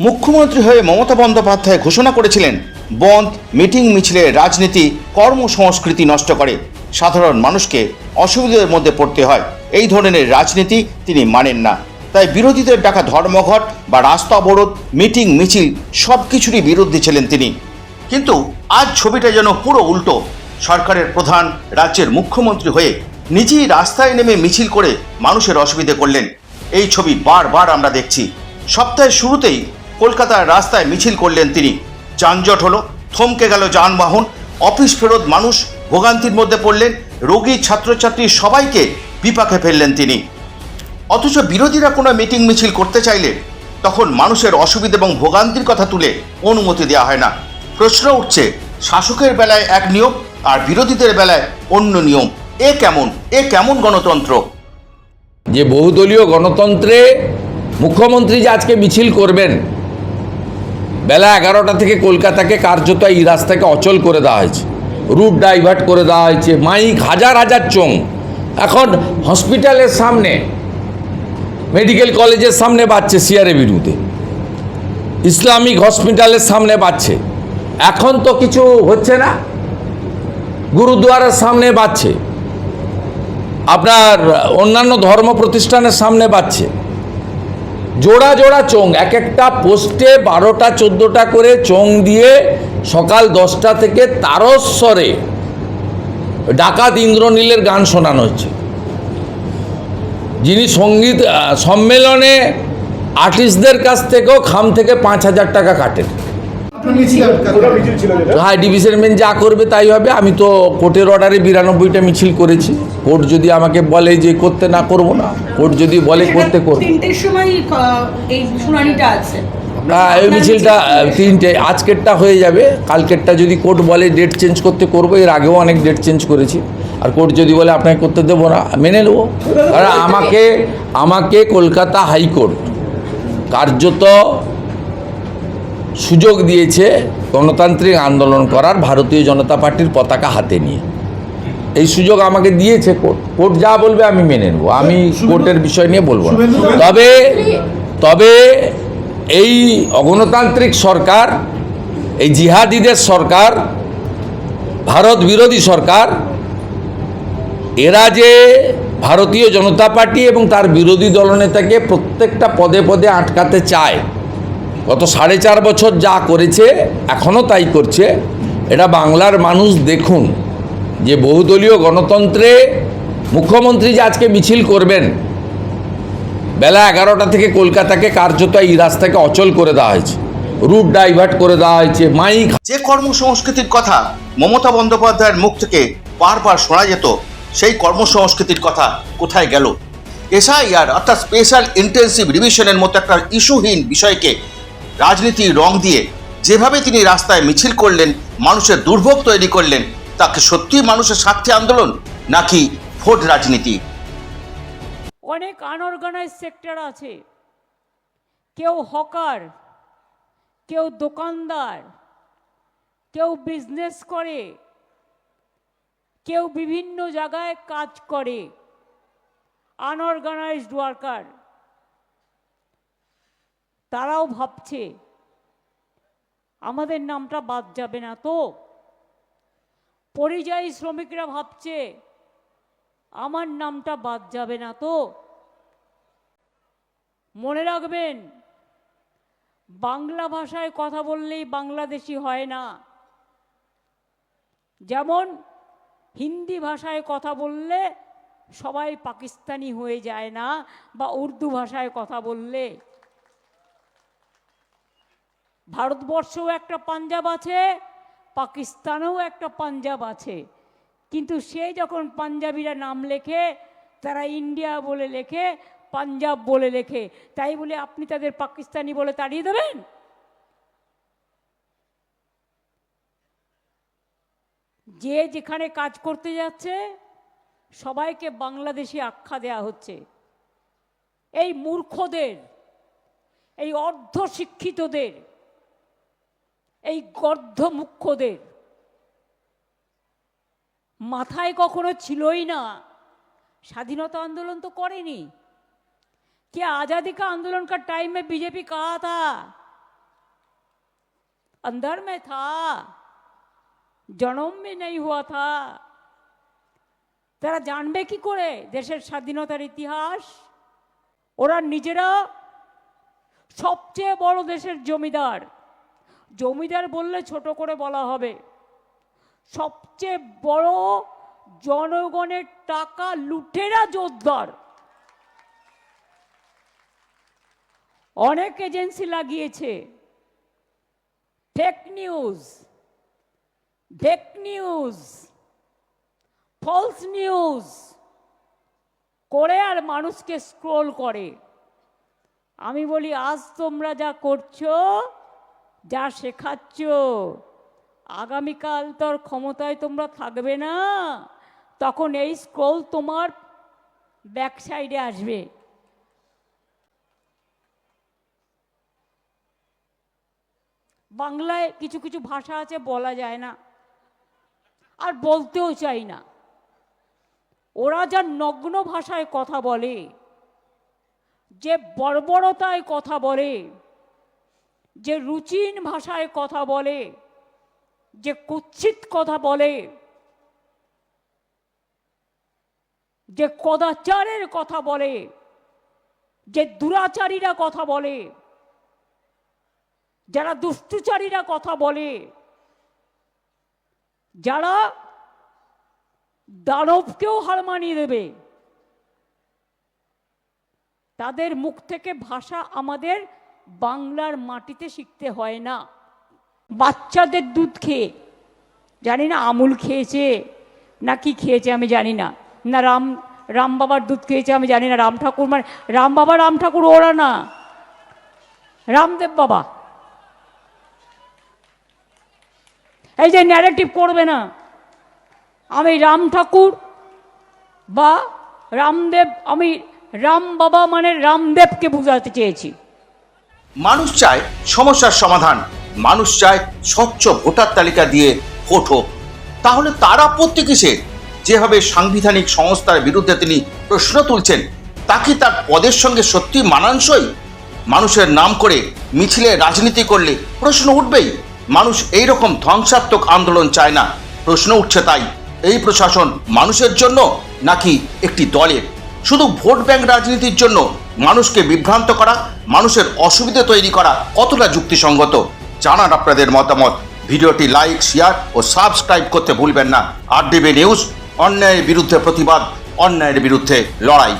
মুখ্যমন্ত্রী হয়ে মমতা বন্দ্যোপাধ্যায় ঘোষণা করেছিলেন, বন্ধ মিটিং মিছিলে রাজনীতি, কর্মসংস্কৃতি নষ্ট করে। সাধারণ মানুষকে অসুবিধার মধ্যে পড়তে হয়। এই ধরনের রাজনীতি তিনি মানেন না। তাই বিরোধীদের ডাকা ধর্মঘট বা রাস্তা অবরোধ, মিটিং মিছিল সব কিছুরই বিরুদ্ধে ছিলেন তিনি। কিন্তু আজ ছবিটা যেন পুরো উল্টো। সরকারের প্রধান, রাজ্যের মুখ্যমন্ত্রী হয়ে নিজেই রাস্তায় নেমে মিছিল করে মানুষের অসুবিধে করলেন। এই ছবি বারবার আমরা দেখছি। সপ্তাহের শুরুতেই কলকাতার রাস্তায় মিছিল করলেন তিনি। যানজট হলো, থমকে গেল যানবাহন, অফিস ফেরত মানুষ, ভোগান্তির মধ্যে পড়লেন, রোগী, ছাত্রছাত্রী সবাইকে বিপাকে ফেললেন তিনি। অথচ বিরোধীরা কোনো মিটিং মিছিল করতে চাইলে তখন মানুষের অসুবিধা এবং ভোগান্তির কথা তুলে অনুমতি দেওয়া হয় না। প্রশ্ন উঠছে, শাসকের বেলায় এক নিয়ম আর বিরোধীদের বেলায় অন্য নিয়ম। এ কেমন? এ কেমন গণতন্ত্র? যে বহুদলীয় গণতন্ত্রে মুখ্যমন্ত্রী যে আজকে মিছিল করবেন বেলা এগারোটা থেকে কলকাতাকে কার্যত এই রাস্তাকে অচল করে দেওয়া হয়েছে। রুট ডাইভার্ট করে দেওয়া হয়েছে, মাইক হাজার হাজার চোং এখন হসপিটালের সামনে, মেডিকেল কলেজের সামনে বাজছে সিআরএ বিরুদ্ধে ইসলামিক হসপিটালের সামনে বাড়ছে। এখন তো কিছু হচ্ছে না, গুরুদুয়ারার সামনে বাড়ছে। আপনার অন্যান্য ধর্ম প্রতিষ্ঠানের সামনে বাজছে জোড়া জোড়া চোং এক একটা পোস্টে বারোটা, চোদ্দোটা করে চোং দিয়ে সকাল দশটা থেকে তারস্বরে ডাকাত ইন্দ্রনীলের গান শোনানো হচ্ছে। যিনি সংগীত সম্মেলনে আর্টিস্টদের কাছ থেকেও খাম থেকে পাঁচ হাজার টাকা কাটেন। হ্যাঁ ডিভিশন বেঞ্চ যা করবে তাই হবে আমি তো কোর্টের অর্ডারে বিরানব্বইটা মিছিল করেছি। কোর্ট যদি আমাকে বলে যে করতে না করব না কোর্ট যদি বলে করতে করব। তিনটের এই হ্যাঁ এই মিছিলটা তিনটে আজকেরটা হয়ে যাবে। কালকেরটা যদি কোর্ট বলে ডেট চেঞ্জ করতে করব এর আগেও অনেক ডেট চেঞ্জ করেছি। আর কোর্ট যদি বলে আপনাকে করতে দেবো না মেনে নেব। কারণ আমাকে আমাকে কলকাতা হাইকোর্ট কার্যত সুযোগ দিয়েছে গণতান্ত্রিক আন্দোলন করার ভারতীয় জনতা পার্টির পতাকা হাতে নিয়ে। এই সুযোগ আমাকে দিয়েছে কোর্ট। কোর্ট যা বলবে আমি মেনে নেব। আমি কোর্টের বিষয় নিয়ে বলব না। তবে তবে এই অগণতান্ত্রিক সরকার এই জিহাদিদের সরকার ভারত বিরোধী সরকার এরা যে ভারতীয় জনতা পার্টি এবং তার বিরোধী দলনেতাকে প্রত্যেকটা পদে পদে আটকাতে চায় গত সাড়ে চার বছর যা করেছে, এখনও তাই করছে। এটা বাংলার মানুষ দেখুন যে বহুদলীয় গণতন্ত্রে মুখ্যমন্ত্রী যে আজকে মিছিল করবেন, বেলা এগারোটা থেকে কলকাতাকে কার্যত এই রাস্তাকে অচল করে দেওয়া হয়েছে, রুট ডাইভার্ট করে দেওয়া হয়েছে, মাইক যে কর্মসংস্কৃতির কথা মমতা বন্দ্যোপাধ্যায়ের মুখ থেকে বারবার শোনা যেত, সেই কর্মসংস্কৃতির কথা কোথায় গেল? এসআইআর অর্থাৎ স্পেশাল ইন্টেন্সিভ রিভিশনের মতো একটা ইস্যুহীন বিষয়কে রাজনীতির রং দিয়ে যেভাবে তিনি রাস্তায় মিছিল করলেন, মানুষের দুর্ভোগ তৈরি করলেন, তাকে সত্যিই মানুষের স্বার্থে আন্দোলন নাকি ভোট রাজনীতি? অনেক আনঅর্গানাইজ সেক্টর আছে। কেউ হকার, কেউ দোকানদার, কেউ বিজনেস করে, কেউ বিভিন্ন জায়গায় কাজ করে আনঅর্গানাইজড ওয়ার্কার তারাও ভাবছে, আমাদের নামটা বাদ যাবে না তো? পরিযায়ী শ্রমিকরা ভাবছে, আমার নামটা বাদ যাবে না তো? মনে রাখবেন, বাংলা ভাষায় কথা বললেই বাংলাদেশি হয় না। যেমন, হিন্দি ভাষায় কথা বললে সবাই পাকিস্তানি হয়ে যায় না, বা উর্দু ভাষায় কথা বললে। ভারতবর্ষেও একটা পাঞ্জাব আছে, পাকিস্তানেও একটা পাঞ্জাব আছে। কিন্তু সে যখন পাঞ্জাবিরা নাম লেখে, তারা ইন্ডিয়া বলে লেখে, পাঞ্জাব বলে লেখে, তাই বলে আপনি তাদের পাকিস্তানি বলে তাড়িয়ে দেবেন? যে যেখানে কাজ করতে যাচ্ছে, সবাইকে বাংলাদেশি আখ্যা দেয়া হচ্ছে। এই মূর্খদের, এই অর্ধ শিক্ষিতদের এই গর্ধ মুখ্যদের মাথায় কখনো ছিলই না স্বাধীনতা আন্দোলন তো করেনি क्या आज़ादी का आंदोलन का टाइम में बीजेपी कहा था अंदर में था জনম में नहीं हुआ था তারা জানবে কি করে দেশের স্বাধীনতার ইতিহাস ওরা নিজেরা সবচেয়ে বড় দেশের জমিদার জমিদার বললে ছোট করে বলা হবে। সবচেয়ে বড় জনগণের টাকা লুটেরা জোরদার। অনেক এজেন্সি লাগিয়েছে। Fake news fake news false news করে আর মানুষকে স্ক্রোল করে। আমি বলি, আজ তোমরা যা করছ যা শেখাচ্ছ। আগামীকাল তোর ক্ষমতায় তোমরা থাকবে না। তখন এই স্ক্রোল তোমার ব্যাক সাইডে আসবে। বাংলায় কিছু কিছু ভাষা আছে, বলা যায় না। আর বলতেও চাই না। ওরা যা নগ্ন ভাষায় কথা বলে, যে বর্বরতায় কথা বলে যে রুচিন ভাষায় কথা বলে, যে কুৎসিত কথা বলে, যে কদাচারের কথা বলে, যে দুরাচারীরা কথা বলে, যারা দুষ্টুচারীরা কথা বলে, যারা দানবকেও হার মানিয়ে দেবে, তাদের মুখ থেকে ভাষা আমাদের বাংলার মাটিতে শিখতে হয় না। বাচ্চাদের দুধ খেয়ে, জানি না আমুল খেয়েছে না কি খেয়েছে আমি জানি না। না রাম রাম বাবার দুধ খেয়েছে আমি জানি না, রাম ঠাকুর মানে রাম বাবা, রাম ঠাকুর ওরা না। রামদেব বাবা। এই যে ন্যারেটিভ করবে না। আমি রাম ঠাকুর বা রামদেব, আমি রাম বাবা মানে রামদেবকে বোঝাতে চেয়েছি। মানুষ চায় সমস্যার সমাধান। মানুষ চায় স্বচ্ছ ভোটার তালিকা দিয়ে ভোট হোক। তাহলে তার আপত্তি কিসের? যেভাবে সাংবিধানিক সংস্থার বিরুদ্ধে তিনি প্রশ্ন তুলছেন, তা কি তার পদের সঙ্গে সত্যি মানানসই? মানুষের নাম করে মিছিলে রাজনীতি করলে প্রশ্ন উঠবেই। মানুষ এই রকম ধ্বংসাত্মক আন্দোলন চায় না। প্রশ্ন উঠছে তাই, এই প্রশাসন মানুষের জন্য নাকি একটি দলের? শুধু ভোট ব্যাংক রাজনীতির জন্য মানুষকে বিভ্রান্ত করা, মানুষের অসুবিধা তৈরি করা কতটা যুক্তিসঙ্গত? জানান আপনাদের মতামত। ভিডিওটি লাইক, শেয়ার ও সাবস্ক্রাইব করতে ভুলবেন না। আর ডিবি নিউজ, অন্যায়ের বিরুদ্ধে প্রতিবাদ, অন্যায়ের বিরুদ্ধে লড়াই।